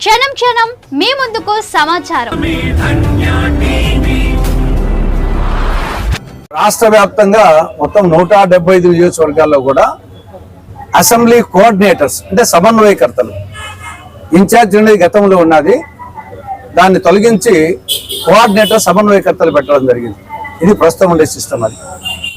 క్షణం క్షణం మీ ముందుకు సమాచారం. రాష్ట్ర వ్యాప్తంగా మొత్తం నూట డెబ్బై ఐదు నియోజకవర్గాల్లో కూడా అసెంబ్లీ కోఆర్డినేటర్స్ అంటే సమన్వయకర్తలు ఇన్ఛార్జ్ అనేది గతంలో ఉన్నది. దాన్ని తొలగించి కోఆర్డినేటర్ సమన్వయకర్తలు పెట్టడం జరిగింది. ఇది ప్రస్తుతం ఉండే సిస్టమ్ అది.